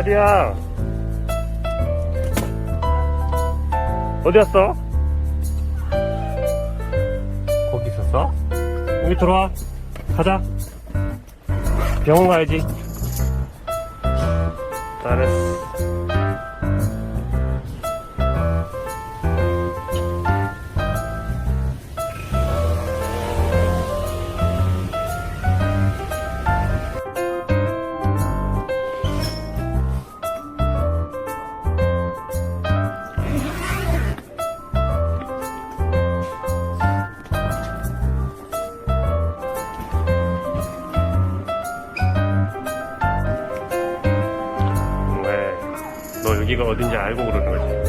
별이야. 어디 갔어? 거기 있었어? 여기 들어와. 가자. 병원 가야지. 잘했어. 여기가 어딘지 알고 그러는 거지?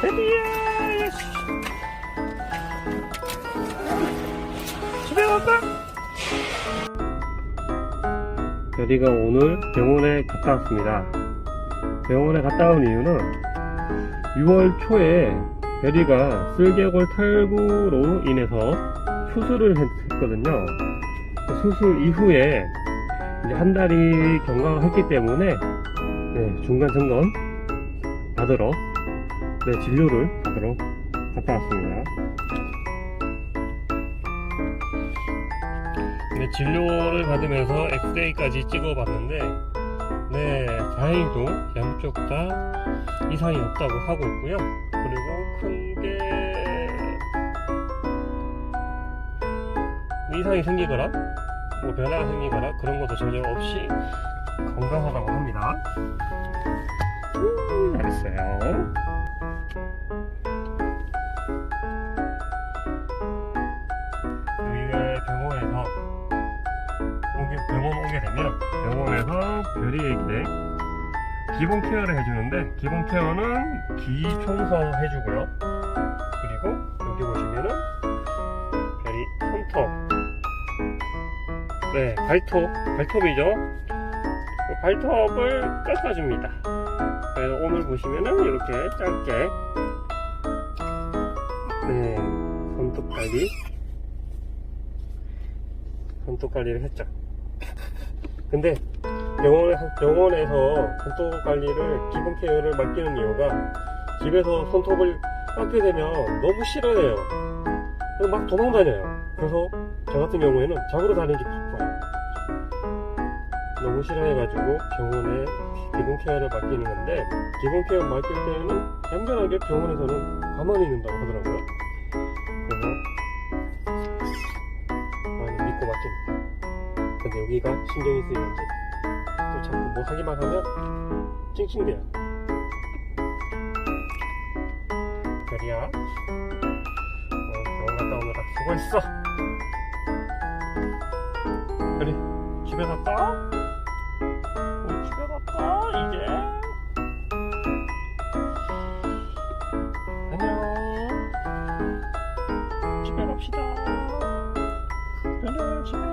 드디어 집에 왔다. 별이가 오늘 병원에 갔다 왔습니다. 병원에 갔다 온 이유는 6월 초에 별이가 쓸개골 탈구로 인해서 수술을 했, 거든요 수술 이후에 이제 한 달이 경과했기 때문에 네, 중간 점검 받으러 네, 진료를 받으러 갔다 왔습니다. 네, 진료를 받으면서 엑스레이까지 찍어봤는데, 네, 다행히도 양쪽 다 이상이 없다고 하고 있고요. 그리고 크게 이상이 생기거나, 뭐 변화가 생기거나 그런 것도 전혀 없이 건강하다고 합니다. 음, 잘했어요. 우리가 병원에서 오게, 병원 오게 되면 병원에서 별이에게 기본 케어를 해주는데 기본 케어는 귀 청소 해주고요. 그리고 여기 보시면은 별이 손톱. 네 발톱. 발톱이죠. 그 발톱을 깎아줍니다 그래서 오늘 보시면은 이렇게 짧게 네 손톱 관리 손톱 관리를 했죠. 근데 병원, 병원에서 손톱 관리를 기본 케어를 맡기는 이유가 집에서 손톱을 깎게 되면 너무 싫어해요. 막 도망다녀요. 그래서 저 같은 경우에는 잡으러 다니기 바빠요. 너무 싫어해가지고 병원에 기본 케어를 맡기는 건데 기본 케어 맡길 때는 얌전하게 병원에서는 가만히 있는다고 하더라고요. 그래서 많이 믿고 맡깁니다. 근데 여기가 신경이 쓰이는지 또 자꾸 뭐 하기만 하면 찡찡대요. 별이야. 어, 병원 갔다 오느라 수고했어. 별이 집에 갔다? 어, 이제. 안녕. 집에 갑시다. 별이 집에.